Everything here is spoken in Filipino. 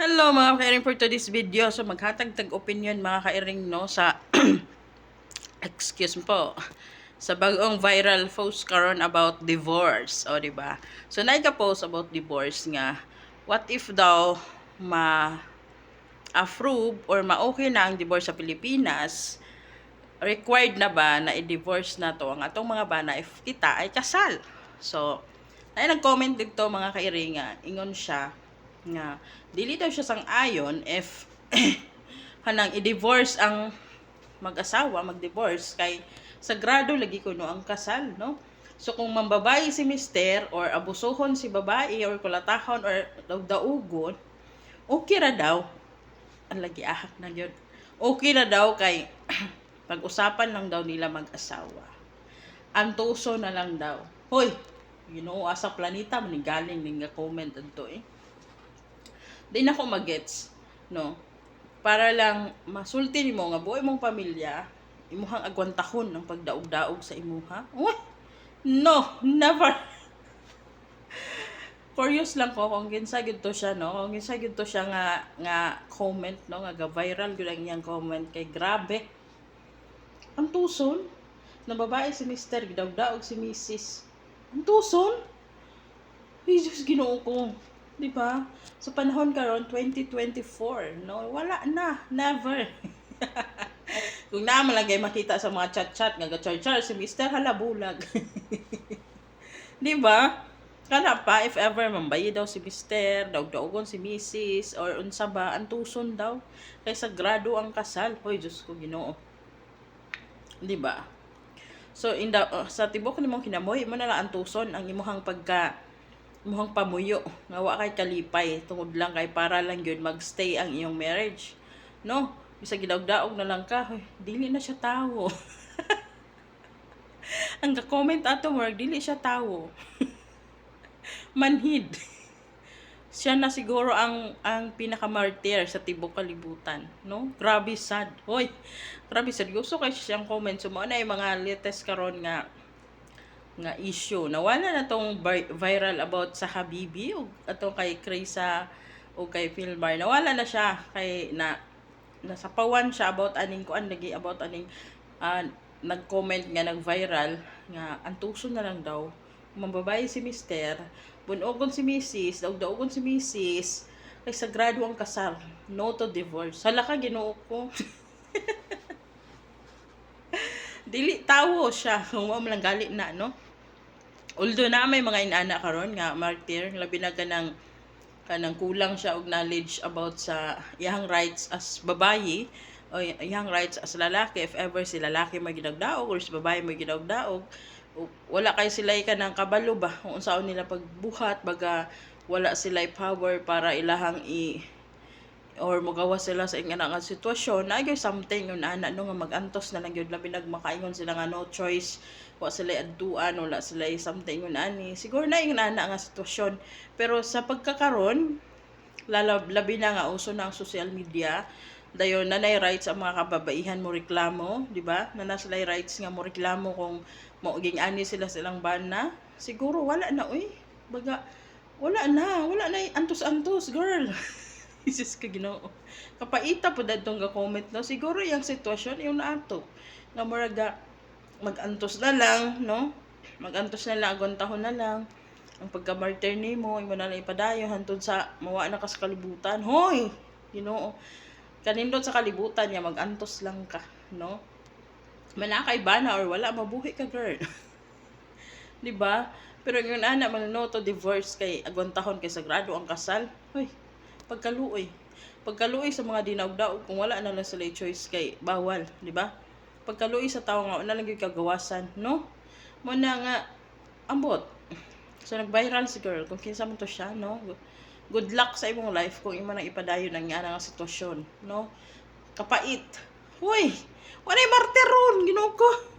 Hello mga kairing for today's video. So maghatag tag opinion mga kairing no sa excuse po sa bagong viral post karon about divorce, o di ba? So naay ka post about divorce nga what if daw ma approve or ma-okay na ang divorce sa Pilipinas? Required na ba na i-divorce na to ang atong mga bana if kita ay kasal? So, ay nag-comment dito mga kairing nga ingon siya nga dili daw siya sang ayon if kanang i-divorce ang mag-asawa, mag-divorce kay sagrado lagi ko no ang kasal, no? So kung mambabayi si mister or abusohon si babae or kulatahon or daugon, okay ra daw. Ang lagi ahak na yun. Okay ra daw kay pag-usapan lang daw nila mag-asawa. Antuso na lang daw. Hoy, you know, asa planeta manigaling nga comment adto eh di na magets no para lang masulti nimo nga buhay mong pamilya imuhang agwantahon ng pagdaog-daog sa imuha Uy! no never curious lang ko kung kinsa gyud to siya no kung kinsa gyud to siya nga nga comment no nga ga-viral gyud ang iyang comment kay grabe ang tuson na babae si Mr. Gidawdaog si Mrs. Ang tuson? Diyos, ginoo ko. Di ba? Sa panahon karon 2024, no? Wala na. Never. Kung naman lang kayo makita sa mga chat-chat, nga char-char, si Mr. Halabulag. Di ba? Kana pa, if ever mambayi daw si Mr. daog-daogon si Mrs. or unsa ba, ang tuson daw. Kay sagrado ang kasal. Hoy, Diyos ko, ginoo. Di ba? So, in the, uh, sa tibok ni mong kinamoy, mo na lang ang tuson, ang imuhang pagka, imuhang pamuyo, nga wa kay kalipay, tungod lang kay para lang yun, magstay ang iyong marriage. No? Bisa gidawdaog na lang ka, hoy, dili na siya tawo. ang ka-comment ato mo, dili siya tawo. Manhid. siya na siguro ang ang pinaka-martyr sa tibok kalibutan, no? Grabe sad. Hoy, grabe seryoso kay siyang comment. So, mo na yung mga latest karon nga nga issue. Nawala na tong vi- viral about sa Habibi o ato kay Krisa o kay Philmar. Nawala na siya kay na nasapawan siya about aning kuan lagi about aning ah, nag-comment nga nag-viral nga antuso na lang daw mambabae si Mister, bunogon si Mrs., daog-daogon si Mrs., kay sagrado ang kasal. No to divorce. Hala ka, ginoo ko. Dili tawo siya. Kung mo lang gali na, no? Although na may mga inana karon nga martyr, labi na kanang kanang kulang siya og knowledge about sa iyang rights as babayi o iyang rights as lalaki if ever si lalaki may ginagdaog or si babae may ginagdaog wala kay sila ka ng kabalo ba? Kung unsaon nila pagbuhat baga wala sila power para ilahang i or magawa sila sa inga nga sitwasyon na gyud something yun ana no nga magantos na lang gyud labi nagmakaingon sila nga no choice wa sila adtuan wala sila something yun ani. Siguro na yung ana nga sitwasyon. Pero sa pagkakaron lalab labi na nga uso na ang social media. Dayon nanay rights ang mga kababaihan mo reklamo di ba? Na sila rights nga mo reklamo kung mo ging ani sila silang bana. Siguro wala na uy. Baga wala na wala na antos-antos girl Isis ka ginoo. Kapaita po dadtong ga comment no. Siguro yung sitwasyon yung naato. Nga muraga magantos na lang, no? Magantos na lang, agontahon na lang. Ang pagka-martyr nimo, imo na lang ipadayo hantod sa mawa na ka sa kalibutan. Hoy, ginoo. Kanindot sa kalibutan niya magantos lang ka, no? Manakay ba na or wala mabuhi ka, girl. 'Di ba? Pero yung ana man no to divorce kay agontahon kay sagrado ang kasal. Hoy, pagkaluoy. Pagkaluoy sa mga dinawdaog kung wala na lang sila choice kay bawal, di ba? Pagkaluoy sa tao nga na lang kagawasan, no? Mo na nga ambot. So nag-viral si girl kung kinsa man to siya, no? Good luck sa imong life kung imo nang ipadayon ang nga nga sitwasyon, no? Kapait. Hoy, wala martiron, ginoo ko.